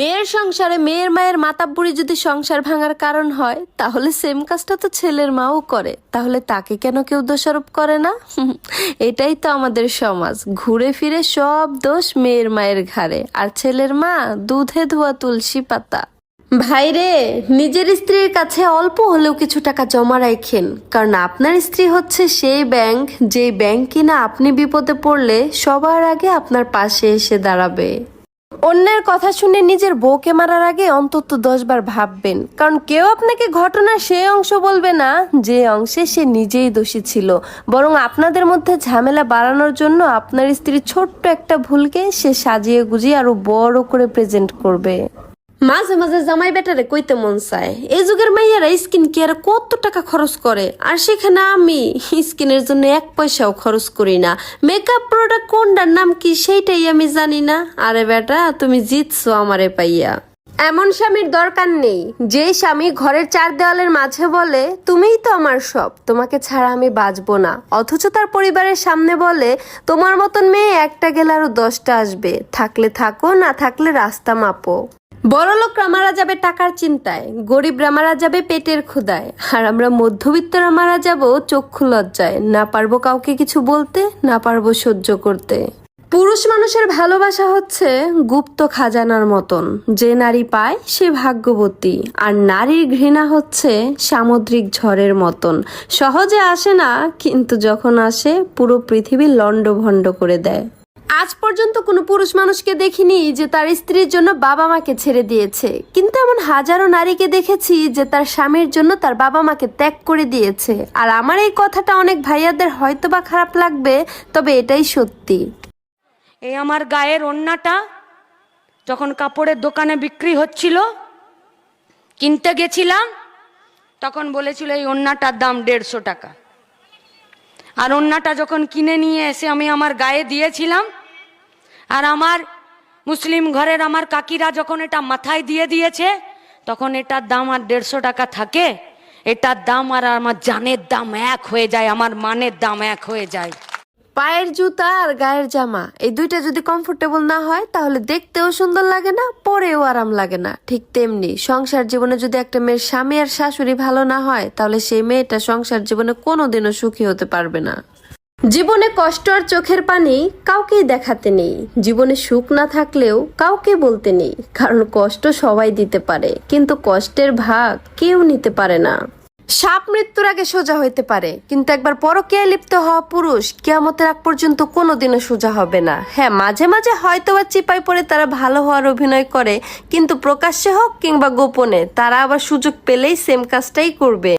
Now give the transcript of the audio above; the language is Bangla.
মেয়ের সংসারে মেয়ের মায়ের মাতাব্বুড়ি যদি সংসার ভাঙার কারণ হয়, তাহলে সেম কাজটা তো ছেলের মাও করে। তাহলে তাকে কেন কেউ দোষারোপ করে না? এটাই তো আমাদের সমাজ। ঘুরে ফিরে সব দোষ মেয়ের মায়ের ঘাড়ে। আর ছেলের মা, দুধে ধোয়া তুলসী পাতা। ভাইরে নিজের স্ত্রীর কাছে অল্প হলেও কিছু টাকা জমা রাখেন। কারণ আপনার স্ত্রী হচ্ছে সেই ব্যাংক যে ব্যাংক কিনা আপনি বিপদে পড়লে সবার আগে আপনার পাশে এসে দাঁড়াবে। অন্যের কথা শুনে নিজের বউকে মারার আগে অন্তত দশ বার ভাববেন। কারণ কেউ আপনাকে ঘটনার সে অংশ বলবে না, যে অংশে সে নিজেই দোষী ছিল। বরং আপনাদের মধ্যে ঝামেলা বাড়ানোর জন্য আপনার স্ত্রীর ছোট্ট একটা ভুলকে সে সাজিয়ে গুজিয়ে আরও বড় করে প্রেজেন্ট করবে। মাঝে মাঝে জামাই বেটারে কইতে মন চায়। এই যুগের মাইয়ারা স্কিন কেয়ারে কত টাকা খরচ করে? আর সেখানে আমি স্কিনের জন্য এক পয়সাও খরচ করি না। মেকআপ প্রোডাক্ট কোনটার নাম কি সেইটাই আমি জানি না। আরে বেটা, তুমি জিতছো আমারে পাইয়া। এমন স্বামীর দরকার নেই। যে স্বামী ঘরের চার দেওয়ালের মাঝে বলে, তুমিই তো আমার সব। তোমাকে ছাড়া আমি বাঁচবো না। অথচ তার পরিবারের সামনে বলে, তোমার মতন মেয়ে একটা গেলে আরও দশটা আসবে। থাকলে থাকো, না থাকলে রাস্তা মাপো। বড়লোকরা মারা যাবে টাকার চিন্তায় গরিবরা মারা যাবে পেটের ক্ষুদায় আর আমরা মধ্যবিত্তরা মারা যাব চক্ষু লজ্জায়, না পারব কাউকে কিছু বলতে, না পারব সহ্য করতে। পুরুষ মানুষের ভালোবাসা হচ্ছে গুপ্ত খাজানার মতন, যে নারী পায় সে ভাগ্যবতী, আর নারীর ঘৃণা হচ্ছে সামুদ্রিক ঝড়ের মতন। সহজে আসে না, কিন্তু যখন আসে পুরো পৃথিবী লণ্ডভণ্ড করে দেয়। আজ পর্যন্ত কোনো পুরুষ মানুষকে দেখিনি যে তার স্ত্রীর জন্য বাবা মাকে ছেড়ে দিয়েছে। কিন্তু এমন হাজারো নারীকে দেখেছি যে তার স্বামীর জন্য তার বাবা মাকে ত্যাগ করে দিয়েছে। আর আমার এই কথাটা অনেক ভাইয়াদের হয়তো বা খারাপ লাগবে, তবে এটাই সত্যি। এই আমার গায়ের ওন্নাটা যখন কাপড়ের দোকানে বিক্রি হচ্ছিল, কিনতে গেছিলাম, তখন বলেছিল এই ওন্নাটার দাম দেড়শো টাকা। আর ওন্নাটা যখন কিনে নিয়ে এসে আমি আমার গায়ে দিয়েছিলাম আর আমার মুসলিম ঘরের আমার কাকিরা যখন এটা মাথায় দিয়ে দিয়েছে, তখন এটার দাম আর দেড়শো টাকা থাকে। এটার দাম আর আমার জানের দাম এক হয়ে যায়, আমার মানের দাম এক হয়ে যায়। পায়ের জুতা আর গায়ের জামা, এই দুইটা যদি কমফোর্টেবল না হয়, তাহলে দেখতেও সুন্দর লাগে না, পরেও আরাম লাগে না। ঠিক তেমনি সংসার জীবনে যদি একটা মেয়ের স্বামী আর শাশুড়ি ভালো না হয়, তাহলে সেই মেয়েটা সংসার জীবনে কোনোদিনও সুখী হতে পারবে না। জীবনে কষ্ট আর চোখের পানি কাউকেই দেখাতে নেই। জীবনে সুখ না থাকলেও কাউকে বলতে নেই। কারণ কষ্ট সবাই দিতে পারে, কিন্তু কষ্টের ভাগ কেউ নিতে পারে না। সাপ মৃত্যুর আগে সোজা হইতে পারে, কিন্তু একবার পরকীয়ায় লিপ্ত হওয়া পুরুষ কেয়ামতের আগ পর্যন্ত কোনোদিনও সোজা হবে না। হ্যাঁ মাঝে মাঝে হয়তো বা চিপাই পড়ে তারা ভালো হওয়ার অভিনয় করে, কিন্তু প্রকাশ্যে হোক কিংবা গোপনে, তারা আবার সুযোগ পেলেই সেম কাজটাই করবে।